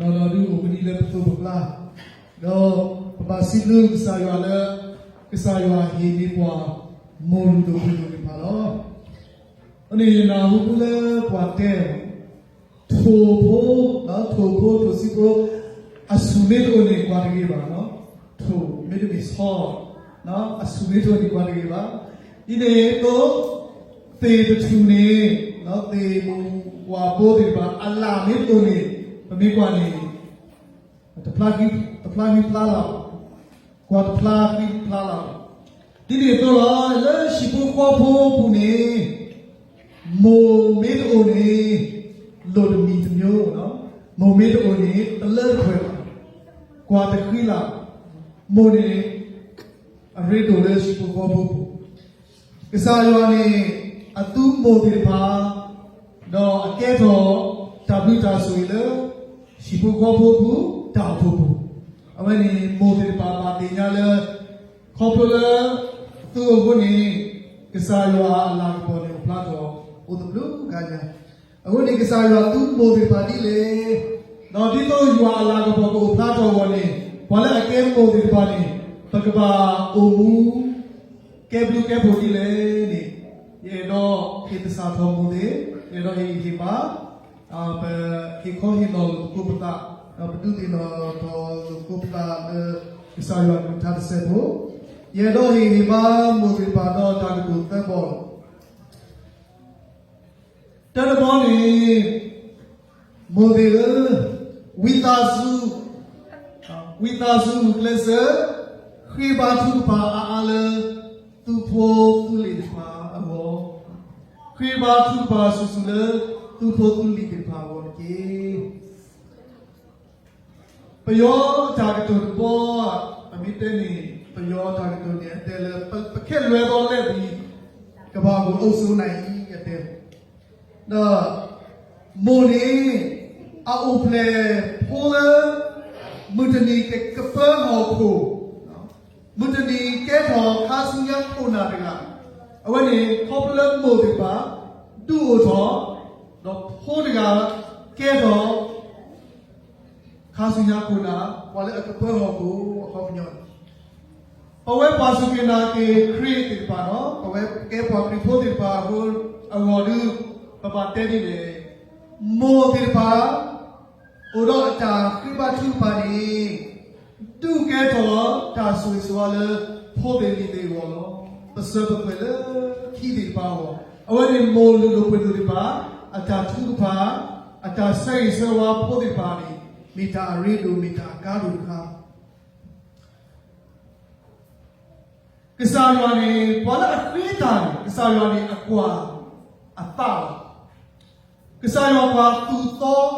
နော်နော်ဒုဥပဒီလေပသူပကလာတော့ပပစီလူကစားရလဲကစားရဟီဒီပွားမွန်တူဘူးဒီပါတော့အနေနာဘူးလေပွားတဲ့ ထိုးဖို့နော်ထိုးဖို့ထိုးစီဖို့အဆူမေတို့နေကွာတကြီးပါနော်ထိုးမေတို့ဒီဆောနော်အဆူမေတို့နေကွာတကြီးပါဒီနေတော့သေတူနေနော်သေမူကွာပိုးဒီပါအလာမေတို့နေပမေကွာနေ te plagi te plagi plala kwa te plagi plala di ni to la le shi pu kwa pu pu ni mo me do ni lo de mi de myo no mo me do ni te le khwe kwa te khri la mo ni a re do le shi pu kwa pu pu ke sa yo ni a tu mo de pa do a ke do ta bu ta so le shi pu kwa pu pu တောက်ဖို့ဘူးအမနီမိုဒီပါပါတင်ညာလဲခေါပလာသူ့ကိုနေကစားရွာအလာပေါ်နေပလာတော့ဥဒဘလူကညာ အခုဒီကစားရွာသူ့မိုဒီပါတီလေတော့ဒီတော့ရွာအလာပေါ်ကိုပလာတော့ဝင်နေဘာလဲအကဲမိုဒီပါနေပကဘာအိုမူကဲဘလူကဲဘူတီလေနေရေတော့ခေတ္တစာတော်မူတယ်ရေတော့ဟိပါအာပခေခေါ်ဟိတော့ကုပတာ Pedutino to kupta isayo ta se bo ye do hi ni ba mu ri pa do ta ku te bo ta de bo ni mo de wi ta su wi ta su le se khi ba tu pa a a le tu pho tu li pa a bo khi ba tu pa su su le tu pho tu li pa bo ki ပယောတာကတုန်ပေါ်အမိတဲနေပယောတာကတုန်ရဲ့တဲလေပခက်လွယ်တော်လက်ပြီးကဘာကိုအုပ်စိုးနိုင်ရဲ့တဲ တော့မိုနီအအုပ်လေဖိုလမုတနီကကပမောကိုမုတနီကဲတော်ခါစုရခုနာတကအဝနေကောပလမိုဒီပါဒူတော်တော့ဖိုးတကကဲတော် khasunya kuna wale akape hoku hoknyo pawe pasukina ke create pa no pawe ke pa kripho dir pa ho awodu papa tedi le mo dir pa oro acha kriba thu pa ni tu ke to ta sui swa le pho be ni de wo lo pasa pa le ki dir pa wo awani mo lu lu pe dir pa acha thu pa acha sai swa pho dir pa ni မီတာရီဒူမီတာကာဒူခါကစားရွာနေဘာလဲအခွေးတာကစားရွာနေအကွာအတာ ကစားရွာပါသူတော်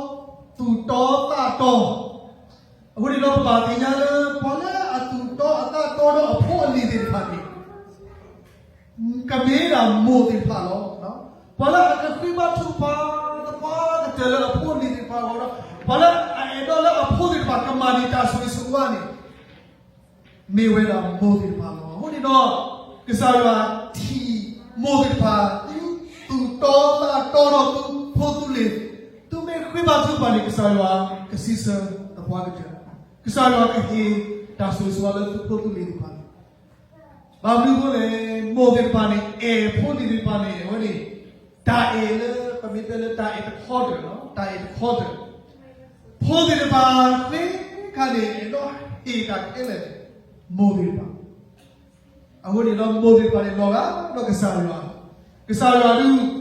သူတော်တာတော်အခုဒီတော့ပါတင်ညာလဲဘာလဲအသူတော်အတာတော်တော့အဖို့အလီတွေဖာနေကမေးတာမို့တယ်ဖာလို့နော်ဘာလဲအခွေးမထူပါတပါတဲ့လဲအဖို့အလီတွေဖာတော့ဘာလဲအဲ့တော့လည်းအဖို့ဒီပါကမာနီတာဆွေဆွာနေမေဝဲတာမိုးဒီပါလို့ဟိုဒီတော့ကစားရတီမိုးဒီပါသူတော်လာတော်တော်သူဖို့သူလေသူမေခွေးပါသူပါလေကစားရကစီစတပွားကြကစားရကဟေတာဆွေဆွာလေသူဖို့သူလေဒီပါဘာလို့ကိုလေမိုးဒီပါနေအေဖို့ဒီပါနေဟိုဒီတာအေလေပမီတယ်တာအေခေါ်တ ယ်နော်တာအေခေါ်တယ်ဖိုးတယ်ပါခွေးကနေတော့ဟေတာကဲလေမိုးဒီပါအခုဒီတော့မိုးဒီပါလေတော့ကတော့ကစားရွာကစားရွာလူပတဲလအာဂါဘေတာမိုးဒီပါတိုင်လူတိုင်ခေါ်တယ်နေ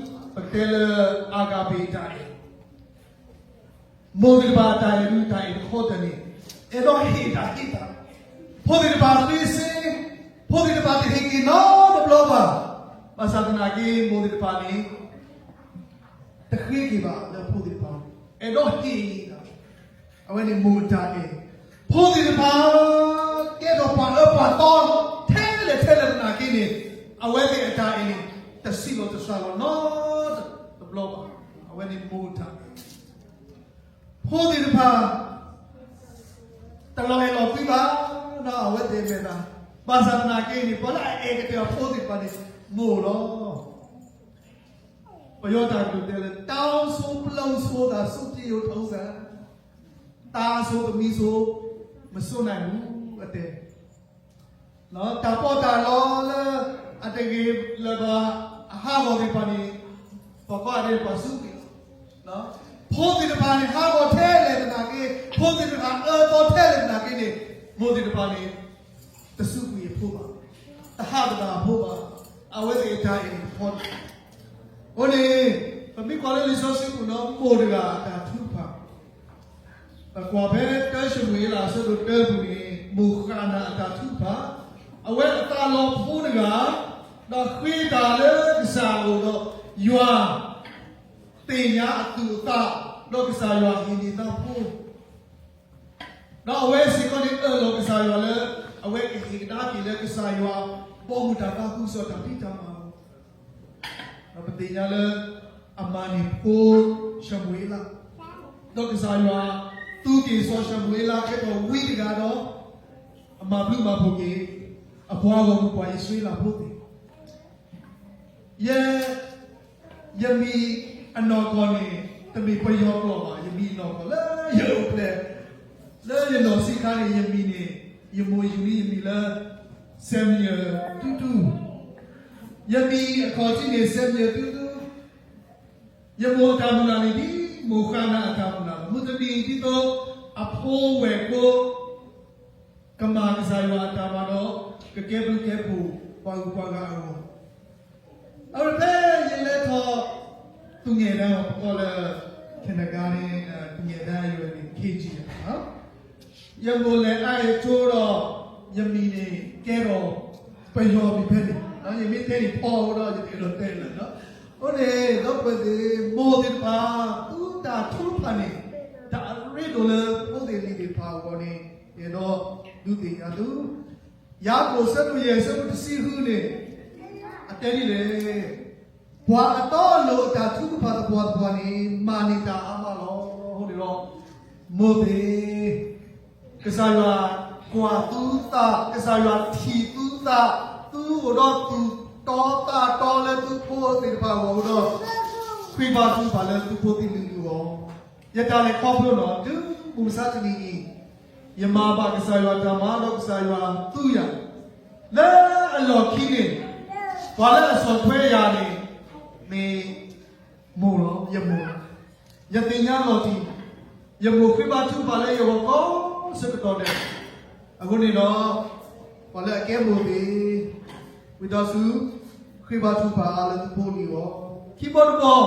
အဲ့တော့ဟေတာဟေတာဖိုဒီပါပစ္စည်းဖိုဒီပါတိဟိကီနော်ဘလောပါပါသဒနာကြီးမိုးဒီပါနေတခိကီပါလေဖိုဒီပါအဲ့ တော့ဟေတာအဝဲနေမူတာနေဖိုးဒီပါကဲတော့ပါတော့ပါတော့ထဲလေထဲလေနာကင်းနေအဝဲနေအတာအင်းတစီလို့တဆာလို့နော်တဘလောပါအဝဲနေမူတာဖိုးဒီပါတလောရလို့ပြပါတော့အဝဲနေမေတာပါစနာကင်းနေပေါ်လာအေကတဲ့ဖိုးဒီပါနေမူတော့ပယောတာတူတယ်တောင်းဆိုပလုံးဆိုတာစုကြည့်ရထုံးစံตาဆိုသမီးဆိုမစွန့်နိုင်ဘူးအတဲ့နော်တပေါ်တာလောလေအတကြီးလကအဟာဘောဒီပနီ ပပရဲပစုကနော်ဖိုးဒီပနီဟာဘောထဲလေတနာကေဖိုးဒီပနီအော်တော်ထဲလေတနာကေနေမိုးဒီပနီတစုကီဖိုးပါတဟာဒနာဖိုးပါအဝဲစီတိုင်းဖို့ဟိုနေပမိကောလေးလေးဆိုစီကူနော်မိုးဒီကတာထူပါ kwa bere kashu wela so do tebu ni mu khana ta thu pha awe ta lo phu daga da khwi da le sa lo do ywa te nya atu ta do kisa ywa hin ni ta phu da awe si ko ni e lo kisa ywa le awe ki ki da ki le kisa ywa po mu ta ka ku so ta pi ta ma da pa te nya le amani phu shamwela do kisa ywa သူကေဆောရှမွေလာခဲ့တော့ဝိတကတော့အမဘလူမဖို့ကေအဘွားကောင်ပွားရဆွေးလာဖို့တယ်ယေ ယမီအနော်ကောနေတမီပယောကောပါယမီနော်ကောလာယောပလေလာယနော်စီခါနေယမီနေယမိုယူနီယမီလာဆမ်ယတူတူယမီအခေါ်ချင်းနေဆမ်ယတူတူယမိုတာမူလာနေဒီ mukhana akamuna mutami dito apo weko kama kasayo atamano kakebu kebu pagu paga ako awal pe yele to tunge na ko le kindergarten tunge na yo ni KG ha yamo le ai cho ro yami ni ke ro pe yo bi pe ni no yami te ni po ro yami ro te la no ဟုတ်တယ်တော့ပဲမိုးဒီပါသူတာထူဖာနေဒါရီဒိုလေပိုဒီလီဒီပါကောနေရတော့ဒုတိယသူရာကိုဆက်လို့ရဆက်လို့စီဟုနေအ တဲဒီလေဘွာအတော်လို့တာထူဖာဘွာဘွာနေမာနေတာအမလောဟုတ်တယ်တော့မိုးဒီကစားရွာကွာသူတာကစားရွာထီသူတာသူတော့သူတော်တာတော်လည်းသူဖို့တိပါဘောတော့ခွေပါသူပါလည်းသူဖို့တိလူလူရောရတာလည်းခေါ်လို့တော့သူမူစာတနီယမဘာကစားရွာဓမ္မတော့ကစားရွာသူရလဲအလော်ခင်းနေ ဘာလဲအစောထွဲရနေနေမို့ရောယမို့ယတင်ညာလို့တီယမို့ခွေပါသူပါလည်းရောကောစကတော်တယ်အခုနေတော့ဘာလဲအကဲမို့ဒီဝိဒါစုခိဘသူပါလာသူပိုလီရောခိဘောဘော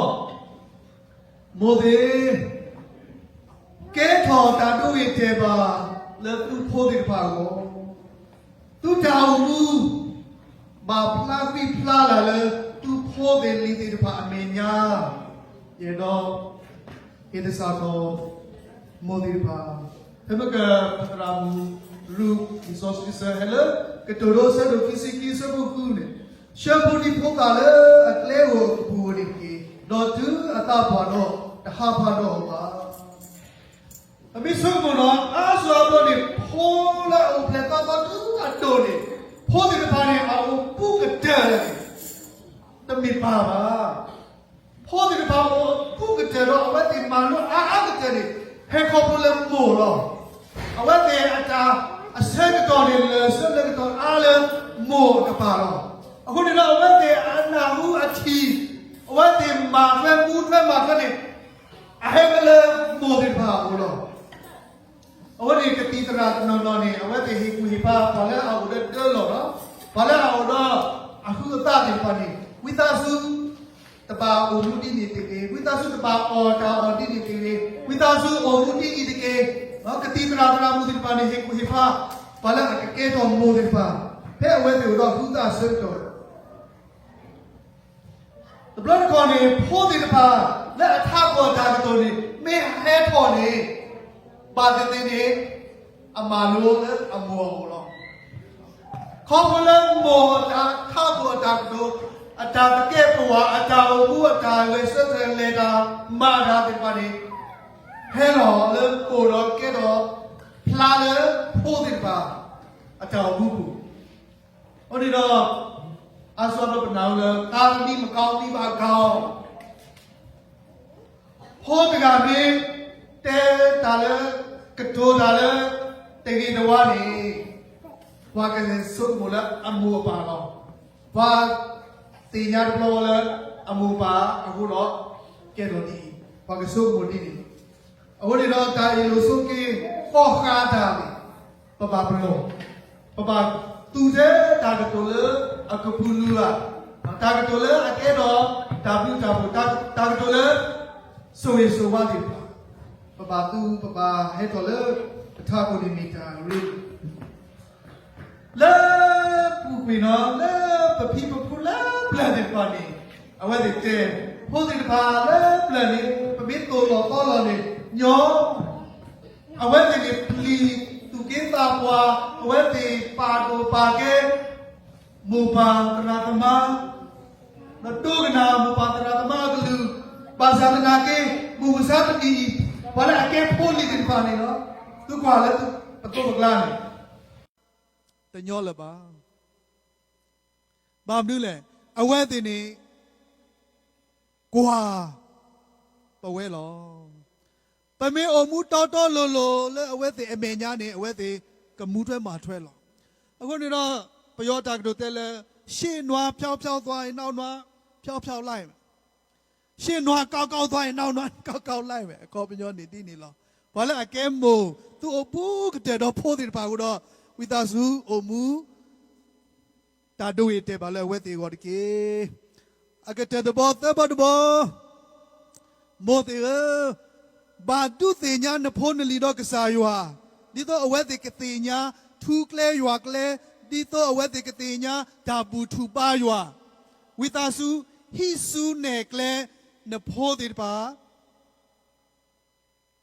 မိုဒေကဲထော်တာတို့ရဲ့တေပါလက်သူဖိုးဒီပါရောသူတောင်လူ ဘာဖလာပိဖလာလာလေသူဖိုးတယ်လီဒီပါအမေညာရေတော့ဧဒစာကိုမိုဒီပါတမကပထရာမူရူဒီဆိုစကိဆာဟဲလကတိုရိုဆာဒိုကိစီကိဆာဘူကူနေရှေဘူဒီဖိုကလည်းအကလေးကိုဘူရီကီတော့သူအတာပါတော့တဟာပါတော့ပါအမိဆုံးမနော်အားဆိုတော့ဒီဖိုးလာအုပ်လက်ပါပါသူအတော်နေဖိုးဒီပါနေအောင်ပုကတဲ့ တမီပါပါဖိုးဒီပါအောင်ပုကတဲ့တော့အဝတ်ဒီမလို့အားအားကတဲ့နေဟဲခေါပလမ်မို့တော့အဝတ်ဒီအတာအစက်တော်နေလေစက်လက်တော်အားလည်းမို့ကပါတော့အခုဒီတော့ဝတ်တယ်အနာဟုအချီဝတ်တယ်မာဖဲပူးဖဲမာဖဲနေအဟဲမလဲမိုဒီပါဘူးလို့အဝတ်ဒီကတိတရာနော်နော်နေအဝဲတေဟိကူဟိပါဘာလဲအော်တဲ့တဲလောနော်ဘာလဲအော်တော့အခုအတာနေပါနေ ဝိသစုတပါအိုမှုတိနေတေဝိသစုတပါအော်တာအော်တိနေတေဝိသစုအိုမှုတိဤတကေနော်ကတိတရာတရာမှုတိပါနေဟိကူဟိပါဘာလဲအကေတော်မိုးတိပါဖဲအဝဲတေတော့ခုသာဆွတ်တော့ the blood corner ဖိုးဒီတပါလက်အထပေါ်တာတော်နေမေဟဲပေါ်နေပါတဲ့တဲ့နေအမာလိုနဲ့အမောလောခေါ်ဖလမောတာခါပေါ်တာတို့ အတာတကဲပွားအတာဘူးအတာဝဲဆက်စဲလေတာမာရာတဲ့ပါနေဟဲလောလေပိုတော့ကဲတော့ဖလာလေဖိုးဒီပါအတာဘူးဘူးဟိုဒီတော့အဆောတော့ပနောင်းလေကာလီမကောင်းဒီပါကောင်းဟောတကမင်းတဲတာလေကတိုတာလေတကယ်တော့နေဘာကလေးစုမလာအမှုပါတော့ဘာ တင်ညာတော့လေအမှုပါအခုတော့ကဲတော့ဒီဘာကစုမဒီနေအခုဒီတော့တာရီလိုစုကေပေါ်ခါတာပပပလော papa tu je ta ke tu le aku pulu la ta ke tu le ake do ta bu ta bu ta ta ke tu le so ye so wa di papa tu papa he to le tha ko ni mi ta ri le pu pi no le pa pi pa pu la bla de pa ni awa de te ho de pa le bla ni pa mi to lo to lo ni nyo အဝဲတေပလီသူကင်းတာပွားအဝဲတေပါတိုပါကဲမူပါတရာသမနတုကနာမူပါတရာသမကလူပါဇာတနာကေမူဝစာတတိဘာလဲအကဲပိုလီတင်ပါနေနော်သူကွာလဲသူအတော့ကလာနေတညောလပါဘာမလို့လဲ အဝဲတေနေကွာပဝဲလောပမေအမှုတော်တော်လိုလိုလဲအဝဲသေးအမေညာနေအဝဲသေးကမူးထွဲမှာထွဲလောအခုနေတော့ပယောတာကတို့တဲလဲရှေ့နွားဖြောင်းဖြောင်းသွားရင်နောက်နွားဖြောင်းဖြောင်းလိုက်မယ်ရှေ့နွားကောက်ကောက်သွားရင်နောက်နွားကောက်ကောက်လိုက်မယ်အကောပညောနေတိနေလောဘာလဲအကဲမို့သူအပူကတဲ့တော့ဖိုးတယ်ပါကတော့ဝိသစုအမှု တာတို့ရတဲ့ဘာလဲဝဲသေးကောတကေအကတဲ့တော့တဲ့ဘောဘောမို့တယ်ဘာတုတေညာနဖို့နလီတော့ကစားယွာဒီတော့အဝဲတေကတေညာထူကလဲယွာကလဲဒီတော့အဝဲတေကတေညာဒါဘူးထူပါယွာဝိတာစုဟိစုနေကလဲနဖို့တေပါ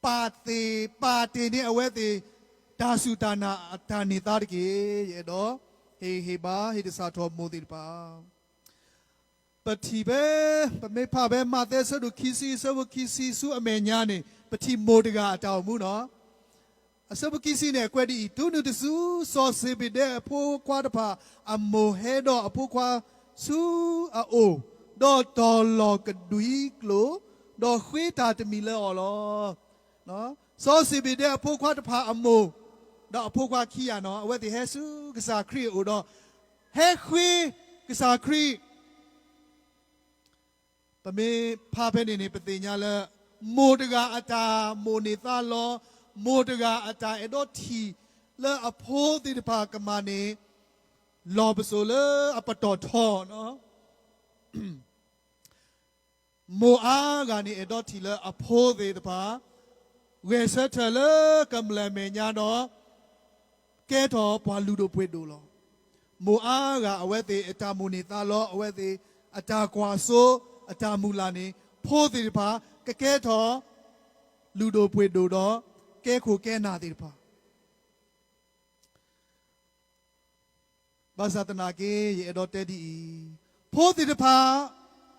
ပါတေပါတေနေအဝဲတေဒါစုတာနာဒါနေသားတကေရဲ့တော့ ဟေဟေပါဟေတစာတော်မိုးတေပါပတိပဲပမေဖပဲမတဲ့ဆဒုခီစီဆဝခီစီစုအမေညာနေပတိမိုတကအတောင်မှုနော်အစဘခီစီနဲ့ကွက်ဒီဒုနုတဆူစောစေပိတဲ့အဖိုးခွားတဖာအမိုဟဲတော့အဖိုးခွားဆူအိုဒေါ်တော်လောကဒွီကလိုဒေါ်ခွေးတာတမီလဲော်လောနော်စောစေပိတဲ့အဖိုးခွားတဖာအမို တော့အဖိုးခွားခီရနော်အဝဲဒီဟဲဆူကစားခရီအိုတော့ဟဲခွေးကစားခရီပမေဖာဖဲနေနေပတိညာလဲမိုတကအတာမိုနေသားလောမိုတကအတာအဲ့တော့ထီလဲအဖိုးတိတပါကမနေလောပဆိုလဲအပတော်ထောနော်မိုအားကနေအဲ့တော့ထီလဲအဖိုးတိတပါဝေဆက်ထလဲကမ္လမေညာတော့ ကဲတော်ဘွာလူတို့ပွေတို့လောမိုအားကအဝဲသေးအတာမူနေသားလောအဝဲသေးအတာကွာဆိုးအတာမူလာနေဖိုးသေးတပါကကဲတော်လူတို့ပွေတို့တော့ကဲခိုကဲနာသေးတပါဘာသာတနာကေရေတော့တဲဒီဖိုးသေးတပါ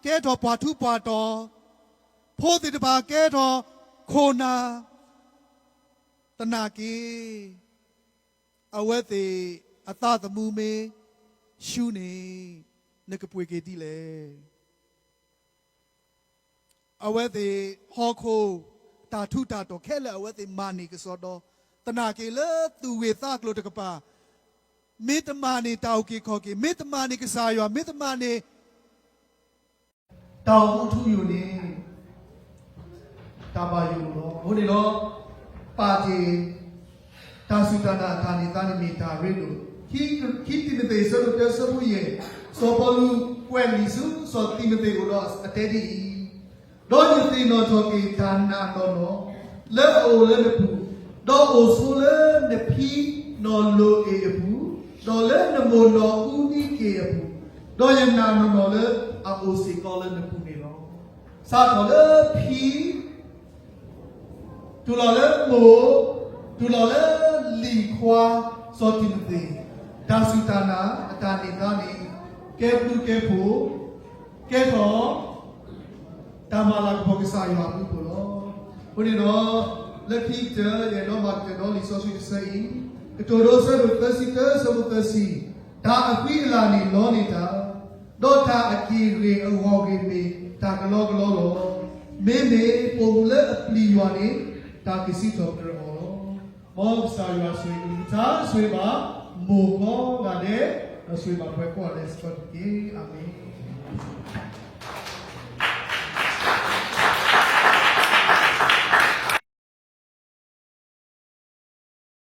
ကဲတော်ပွားထုပွားတော်ဖိုးသေးတပါကဲတော်ခိုနာတနာကေ အဝဲသေးအသသမှုမေရှုနေနကပွေကေတိလေအဝဲသေးဟောခိုတာထုတာတော့ခဲလေအဝဲသေးမာနီကစောတော့တနာကေလေသူဝေသကလို့တကပါမေတ္တမာနေတောက်ကေခေါ်ကေမေတ္တမာနေကစားရွာမေတ္တမာနေတောက်မှုထုယူနေတာပါယူတော့ဘုန်းကြီးတော့ပါတီ ဒါစုတနာဒါနေတာနေမီဒါရီလိုခိခိတိမတေဆလို့တဆမှုရဲ့စောပလူကွယ်လီစုစောတိမတေကိုတော့အတဲဒီတော့ညတိနော်တော့ကေဒါနာတော့နော်လဲအိုလဲနပူတော့အိုဆူလဲနပီနော်လိုအေဘူးတော့လဲနမိုနော်ဦးနီကေဘူးတော့ယနာနော်နော်လဲအိုစီကောလဲနပူနေတော့စာတော့လဲဖီတူလာလဲမို့ တူလာလဲလီခွာစောတင်တဲ့ဒါစုတနာအတာနေကနေကဲပလူကဲဖို့ကဲတော့တမလာကပကစားရဘူးကိုလို့ဘုရင်တော့လက်ခိတရေတော့မကတော့လီဆိုဆွေးဆိုင်ကတော်တော်ဆရသစီကဆဘသစီဒါအခွေးလာနေလောနေတာတော့တာအကြီးရေအဝေါ်ကြီးမေတာကလောကလောလောမေမေပုံလက်အပလီရွာနေတာကစီတော် ဘောက်စာရွာဆွေအင်တာဆွေပါမိုကောငါတဲ့ဆွေပါဘွဲကောလည်းစပတ်တီအာမင်